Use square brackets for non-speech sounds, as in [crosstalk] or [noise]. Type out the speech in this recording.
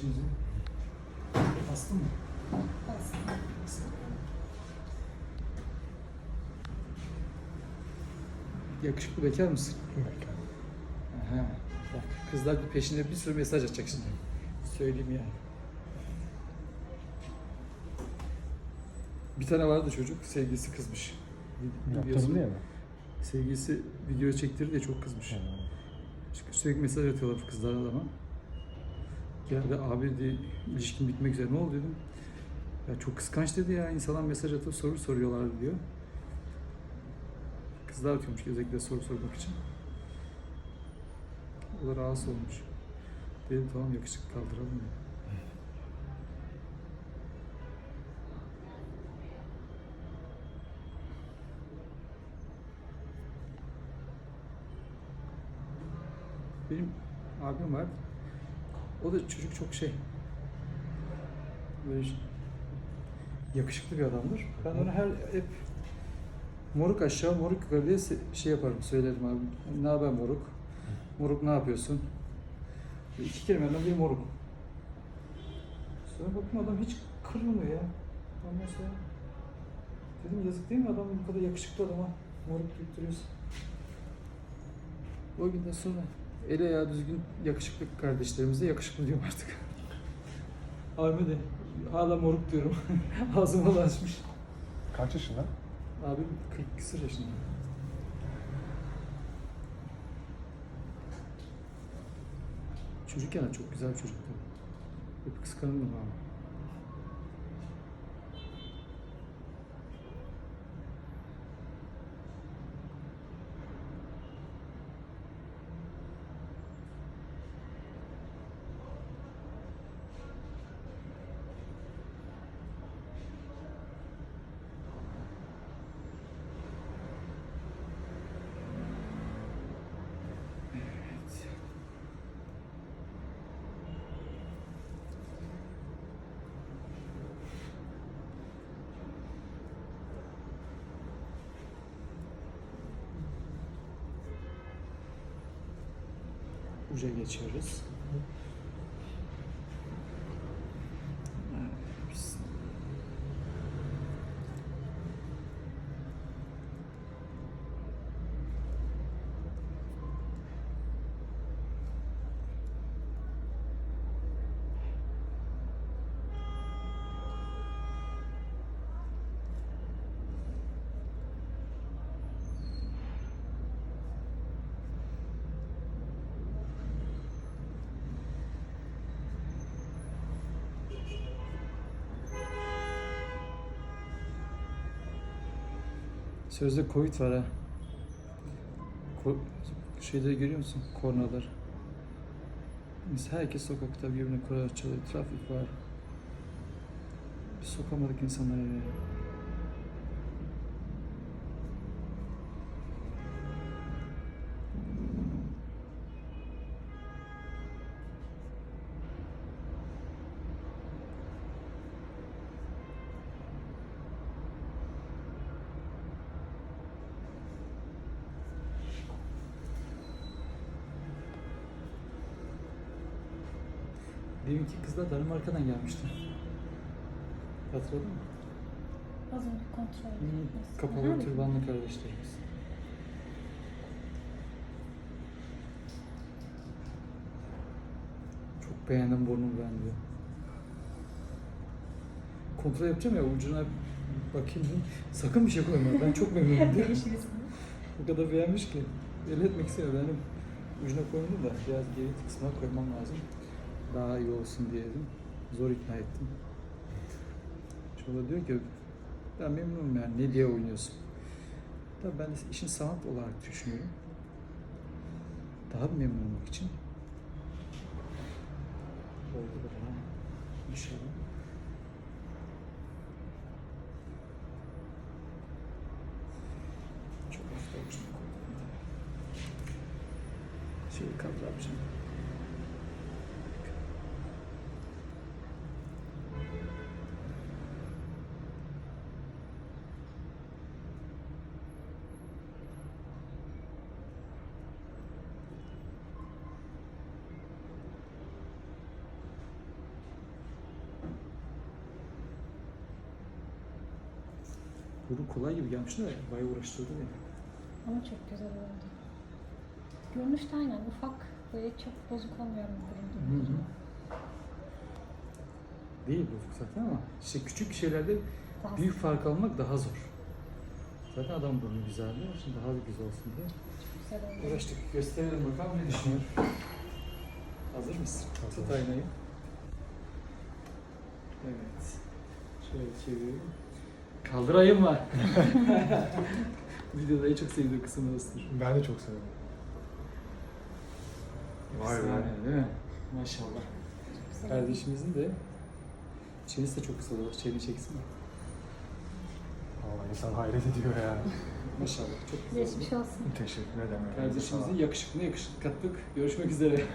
Şimdi bastın mı? Yakışıklı bekar mısın? Aha. Bak kızlar bir peşinde bir sürü mesaj atacak şimdi. Söyleyeyim yani. Bir tane vardı çocuk, sevgilisi kızmış. Yaptırım diye mi? Sevgilisi video çektirdi diye çok kızmış. Çünkü Sürekli mesaj atıyorlar kızlar adama. Geldi abi diye ilişkin bitmek üzere ne oldu dedim. Ya çok kıskanç dedi ya insanlar mesaj atıp soru soruyorlar diyor. Kızlar atıyormuş özellikle soru sormak için. O da rahatsız olmuş. Dedim tamam yakışıklı kaldıralım ya. Benim abim var. O da çocuk çok şey. Böyle yakışıklı bir adamdır. Ben ona her hep moruk aşağı moruk yukarı diye şey yaparım söylerim abi. Ne haber moruk? Moruk ne yapıyorsun? İki kelimeden biri moruk. Sonra baktım adam hiç kırılmıyor ya. Ondan sonra dedim yazık değil mi adam bu kadar yakışıklı adama moruk deyip duruyorsun. O günden sonra ele ayağı düzgün yakışıklı kardeşlerimize yakışıklı diyorum artık. [laughs] Abime de hala moruk diyorum. [laughs] Ağzıma ulaşmış. Kaç yaşında? Abim 40 küsur yaşında. Çocukken de çok güzel bir çocuktu. Hep kıskanırdım abi. Evet. Uca geçiyoruz. Evet, biz- Sözde Covid var ha. Ko şeyleri görüyor musun? Kornalar. Biz herkes sokakta birbirine korna çalıyor. Trafik var. Biz sokamadık insanları ya. Deminki kızlar Danimarka'dan gelmişti. Hatırladın mı? Az önce kontrol Hmm, ettim. Kapalı türbanlı kardeşlerimiz. Çok beğendim burnumu ben diyor. Kontrol yapacağım ya ucuna bakayım dedim. [laughs] Sakın bir şey koyma. Ben çok memnunum. [laughs] Değişiriz. O kadar beğenmiş ki. Belli etmek istemiyor. Benim ucuna koymadım da biraz geri kısmına koymam lazım. Daha iyi olsun diye dedim. Zor ikna ettim. Da diyor ki ben memnunum yani ne diye oynuyorsun. Tabii ben de işin sanat olarak düşünüyorum. Daha memnun olmak için. Oldu da bana. İnşallah. Çok hafif olmuş. Şeyi kaldıracağım. Kuru kolay gibi gelmişti de bayağı uğraştırdı beni. Ama çok güzel oldu. Görünüşte aynen ufak böyle çok bozuk olmuyor mu Hı burun? hı. Değil bozuk zaten ama işte küçük şeylerde Daha büyük fark almak daha zor. Zaten adam burnu güzeldi. Şimdi daha da güzel olsun diye. güzel. Uğraştık. Gösterelim bakalım ne düşünüyor. Hazır mısın? Hazır. Tut aynayı. Evet. Şöyle çeviriyorum. Kaldırayım mı? [laughs] Videoda en çok sevdiğim kısım orasıdır. Ben de çok seviyorum. Vay be. Efsane, değil mi? Maşallah. Güzel. Kardeşimizin de çenesi de çok kısa olur. Çeni çeksin mi? Vallahi insan hayret ediyor ya. [laughs] Maşallah. Çok güzel oldu. Geçmiş olsun. Teşekkür ederim. Kardeşimizin yakışıklığına yakışıklı kattık. Görüşmek üzere. [laughs]